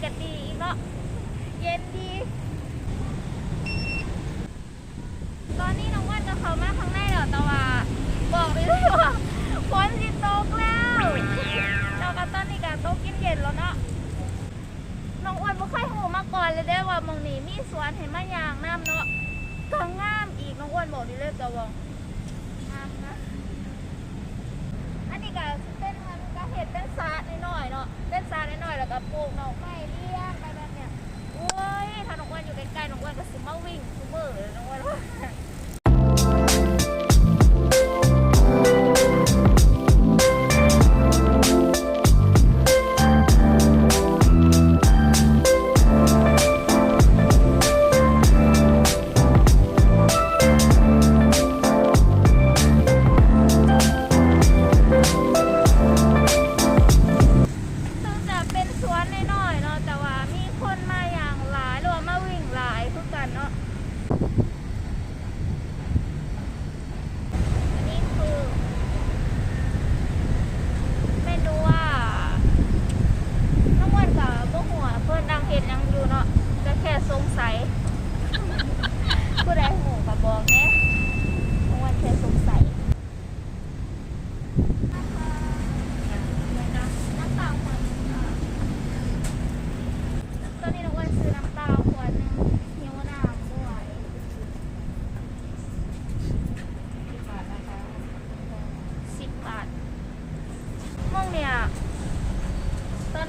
กนี้ก็ดีอีกเนาะเย็นดี ตอนนี้น้องอ้วันจะเข้ามาข้างในแล้วแต่ว่า บอกเลยว่าฝนสิตกแล้วแล้วก็ตอนนี้ก็ตกเย็นแล้วเนาะน้องอ้วันบ่เคยหูมาก่อนเลยเด้อว่ามองนี้มีสวนให้มายางน้ำเนาะก็งามอีกน้องอ้วนบอกเลยเลยก็ว่างามนะอันนี้ก็ ห็ดเป็นซาดน้อยๆเนาะเป็นซาดน้อยๆแล้วก็ปลูกดอกไม้เลี้ยงไปแบบเนี้ยโอ้ยถ้าน้องอ้วนอยู่ใกล้ๆน้องอ้วนก็สิมาวิ่งซูเปอร์เลยน้องอ้วน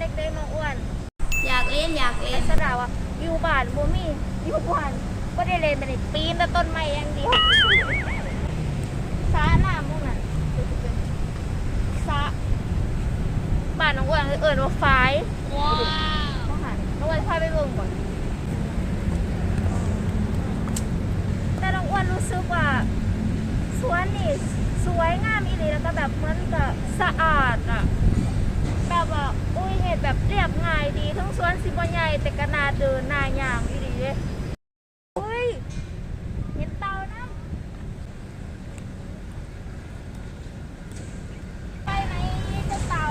เด็กๆน้องอ้วน อยากเล่นอยากเอเล่นสดาว่าอยู่บ้านบ่มีอยู่บ้านก็ได้เล่นไปในปีนแต่ต้นไม้อย่างเดียวสาหน้ามุ่งน่ะสาบ้านน้องอ้วนเอิญว่าฝายว้าวต้องหันน้องอ้วนพาไปเบิ่งก่อนแต่น้องอ้วนรู้สึกว่าสวนนี่สวยงามอีหลีแล้วก็แบบเหมือนกับสะอาดอะแบบว่าอุ้ยเห็ ดแบบเรียบง่ายดีทั้งสวนสิบใหญ่แต่ก็นาเดินนายางอีหลีเลยอุ้ยเห็นเตานะไปไหนเจ้าเตา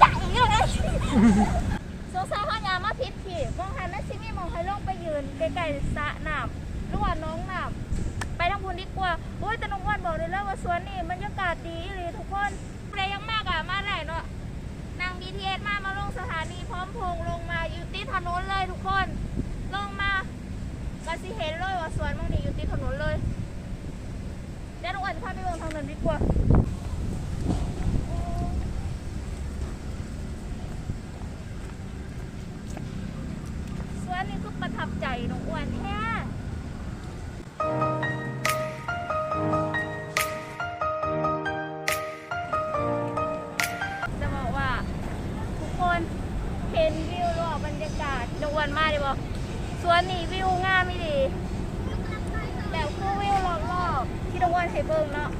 จ่ายอย่างนี้เลย ใกล้ๆสระน้ำหรือว่าน้องน้ำไปทางพุนดีกว่าโอ้ยแต่น้องอ้วันบอกเลยแล้วว่าสวนนี่บรรยากาศดีเลยทุกคนใครยังมากอะมาได้เนาะนั่ง BTS มามาลงสถานีพร้อมพงลงมาอยู่ติดถนนเลยทุกคน ลงมาก็สิเห็นเลยว่าสวนบางนี้อยู่ติดถนนเลยเดี๋ยวน้องอ้วนจะพาไปเบิ่งทางนั้นดีกว่า วนมากเลยบอกสวนนี่วิวงามไม่ดีแบบคู่วิวรอบๆที่น้องอ้วนให้เบิ่งเนาะ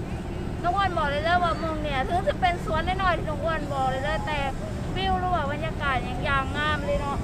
น้องอ้วนบอกเลยเลยว่ามึงเนี่ยถึงจะเป็นสวนน้อยๆที่น้องอ้วนบอกเลยเลยแต่วิวรอบบรรยากาศยังยางงามเลยเนาะ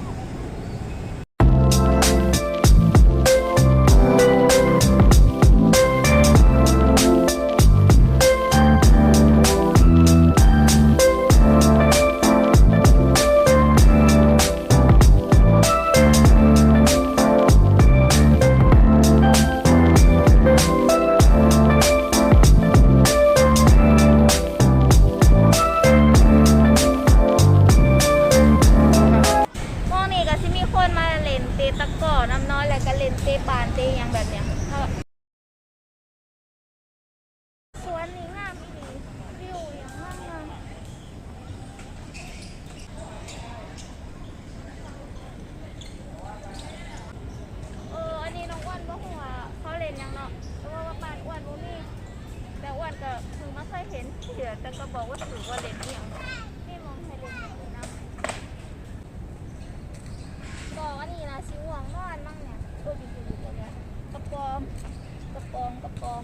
แต่ก็บอกว่าถือว่าเล่นเอียงไม่มองให้เล่นอย่างนี้นะบอกว่านี่นะสิห่วงนอนมั่งเนี่ยตัวดีๆตัวเนี้ยกระปอมกระปอมกระปอม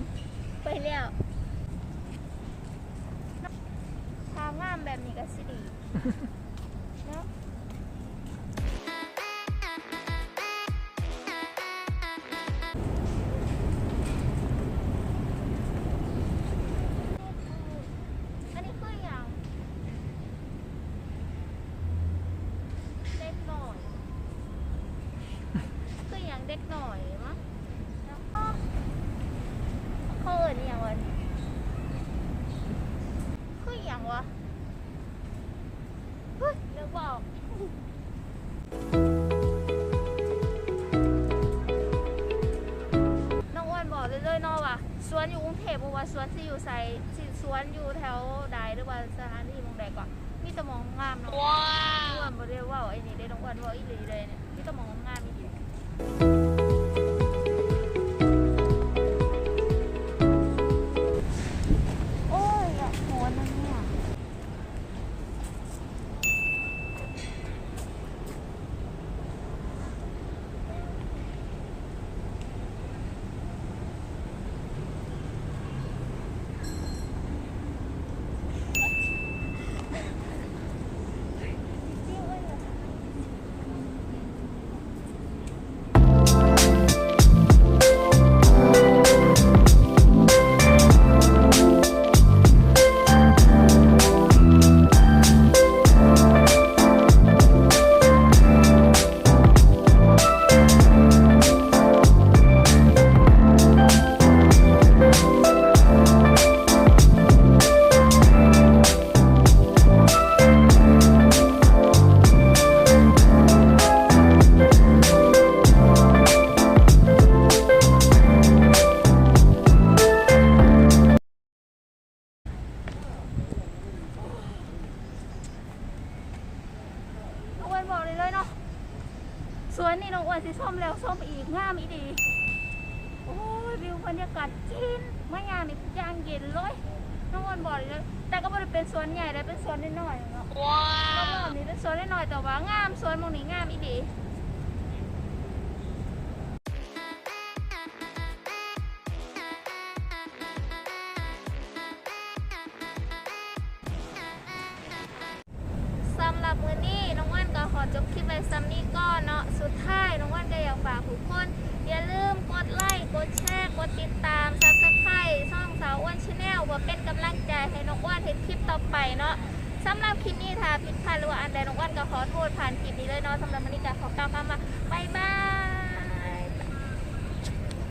ไปแล้วทางงามแบบนี้ก็สิดี เด็กหน่อยมั้งแล้วก็เขาเอิญอหย่างวะคืออย่างวะเฮ้ยเลือกบอกน้องอ้วนบอกเลยๆเนาะว่าสวนอยู่กรุงเทพเพราะว่าสวนที่อยู่ใส่ที่สวนอยู่แถวใดหรือว่าสถานที่หมองใดก่อนมีแต่หมองงามเนาะ ว้าวอ้วนบ่ได้เว่าไอ้นี่ได้น้องอ้วนเว่าอีหลีเลยเนี่ยมีแต่หมองงามอีหลี น้องอ้วนบอกเลยเลยเนาะสวนนี่น้องอ้วนสิส้มแล้วส้มอีกงามอีดีโอ้ยวิวบรรยากาศจีนมายามนี่ยางเย็นเลยน้องอ้วนบอกเลยเลย แต่ก็ไม่ได้เป็นสวนใหญ่เลยเป็นสวนน้อยๆเนาะว้าวรอบๆนี้เป็นสวนน้อยๆแต่ว่างามสวนหมองนี้งามอีดี จบคลิปไปซ้ำนี้ก็เนาะสุดท้ายน้องวันก็อยากฝากทุกคน อย่าลืมกดไลค์กดแชร์กดติดตามซับสไครต์ช่องสาวอ้วนชาแนลเพื่อเป็นกำลังใจให้น้องอ้วนเห็นคลิปต่อไปเนาะสำหรับคลิปนี้ถ้าผิดพลาดหรือว่าอันใดน้องอ้วนก็ขอโทษผ่านคลิปนี้เลยเนาะสำหรับวันนี้ก็ขอกล่าวคำว่า